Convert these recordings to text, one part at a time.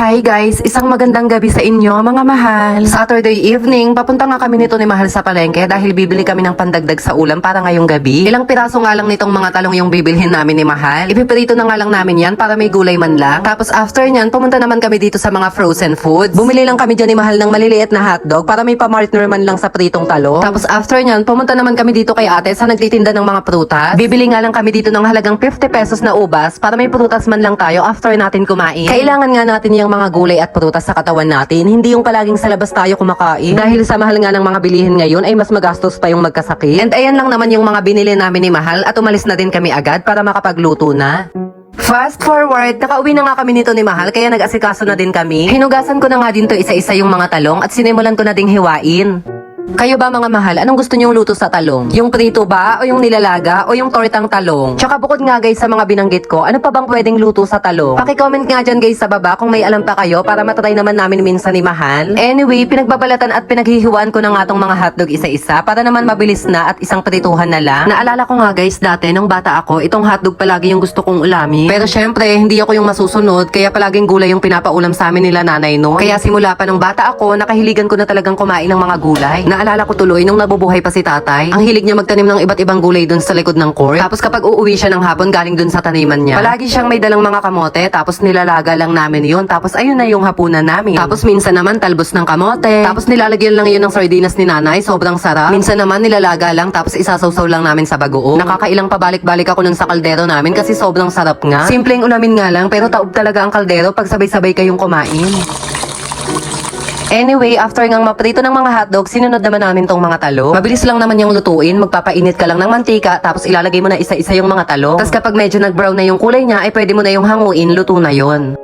Hi guys, isang magandang gabi sa inyo mga mahal. Saturday evening, papunta nga kami nito ni Mahal sa palengke dahil bibili kami ng pandagdag sa ulam para ngayong gabi. Ilang piraso nga lang nitong mga talong yung bibilhin namin ni Mahal. Ipiprito na nga lang namin yan para may gulay man lang. Tapos after nyan, pumunta naman kami dito sa mga frozen foods. Bumili lang kami dyan ni Mahal ng maliliit na hotdog para may pamartner man lang sa pritong talong. Tapos after nyan, pumunta naman kami dito kay ate sa nagtitinda ng mga prutas. Bibili nga lang kami dito ng halagang 50 pesos na ubas para may prutas man lang tayo after natin kumain. Kailangan nga natin yung mga gulay at prutas sa katawan natin, hindi yung palaging sa labas tayo kumakain. Dahil sa mahal nga ng mga bilihin ngayon ay mas magastos pa yung magkasakit. And ayan lang naman yung mga binili namin ni Mahal at umalis na din kami agad para makapagluto na. Fast forward, nakauwi na nga kami nito ni Mahal kaya nag-asikaso na din kami. Hinugasan ko na nga din to isa-isa yung mga talong at sinimulan ko na ding hiwain. Kayo ba mga mahal, anong gusto niyong luto sa talong? Yung prito ba? O yung nilalaga? O yung tortang talong? Tsaka bukod nga guys sa mga binanggit ko, ano pa bang pwedeng luto sa talong? Paki-comment nga dyan guys sa baba kung may alam pa kayo para matry naman namin minsan ni Mahal. Anyway, pinagbabalatan at pinaghihiwaan ko na nga tong mga hotdog isa-isa para naman mabilis na at isang prituhan na lang. Naalala ko nga guys dati nung bata ako, itong hotdog palagi yung gusto kong ulamin. Pero syempre, hindi ako yung masusunod kaya palaging gulay yung pinapaulam sa amin nila nanay no. Kaya simula pa nung bata ako, nakahiligan ko na talagang kumain ng mga gulay. Naalala ko tuloy nung nabubuhay pa si tatay, ang hilig niya magtanim ng iba't ibang gulay dun sa likod ng court. Tapos kapag uuwi siya ng hapon galing dun sa taniman niya, palagi siyang may dalang mga kamote, tapos nilalaga lang namin yun. Tapos ayun na yung hapunan namin. Tapos minsan naman talbos ng kamote. Tapos nilalagyan lang yun ng sardinas ni nanay, sobrang sarap. Minsan naman nilalaga lang, tapos isasawsaw lang namin sa bagoong. Nakakailang pabalik-balik ako nun sa kaldero namin kasi sobrang sarap nga. Simpleng ulamin nga lang, pero taob talaga ang kaldero pag sabay-sabay kayong kumain. Anyway, after ngang maprito ng mga hotdog, sinunod naman namin tong mga talo. Mabilis lang naman yung lutuin, magpapainit ka lang ng mantika, tapos ilalagay mo na isa-isa yung mga talo. Tapos kapag medyo nag-brown na yung kulay niya, ay pwede mo na yung hanguin, luto na yon.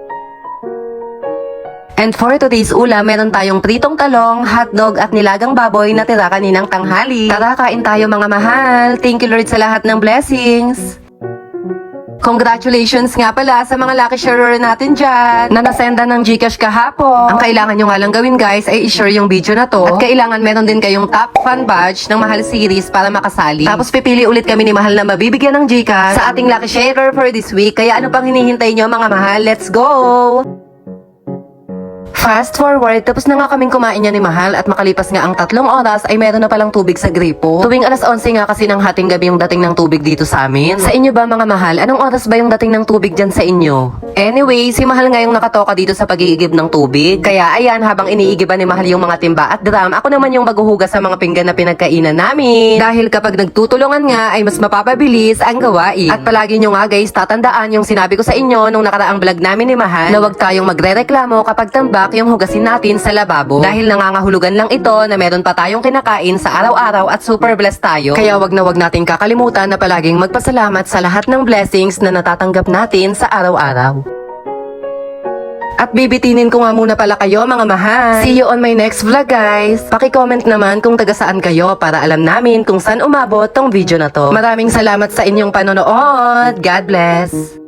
And for today's ulam, meron tayong pritong talong, hotdog at nilagang baboy na tira kaninang tanghali. Tara, kain tayo mga mahal. Thank you Lord sa lahat ng blessings. Congratulations nga pala sa mga lucky sharer natin dyan na nasenda ng Gcash kahapon. Ang kailangan nyo nga lang gawin guys ay i-share yung video na to. At kailangan meron din kayong top fan badge ng Mahal series para makasali. Tapos pipili ulit kami ni Mahal na mabibigyan ng Gcash sa ating lucky sharer for this week. Kaya ano pang hinihintay nyo mga mahal? Let's go! Fast forward, tapos na nga kaming kumain niya ni Mahal at makalipas nga ang tatlong oras ay meron na palang tubig sa gripo. Tuwing alas 11 nga kasi ng hating gabi yung dating ng tubig dito sa amin. Sa inyo ba mga Mahal, anong oras ba yung dating ng tubig dyan sa inyo? Anyway, si Mahal nga yung nakatoka dito sa pag-iigib ng tubig. Kaya ayan, habang iniigiban ni Mahal yung mga timba at drum, ako naman yung maghuhugas sa mga pinggan na pinagkainan namin. Dahil kapag nagtutulungan nga ay mas mapapabilis ang gawain. At palagi nyo nga guys, tatandaan yung sinabi ko sa inyo nung nakaraang vlog namin ni Mahal na huwag tayong magre-reklamo kapag tambak yung hugasin natin sa lababo. Dahil nangangahulugan lang ito na meron pa tayong kinakain sa araw-araw at super blessed tayo. Kaya wag na wag natin kakalimutan na palaging magpasalamat sa lahat ng blessings na natatanggap natin sa araw-araw. At bibitinin ko nga muna pala kayo mga mahal. See you on my next vlog guys. Paki-comment naman kung taga saan kayo para alam namin kung saan umabot tong video na to. Maraming salamat sa inyong panonood. God bless.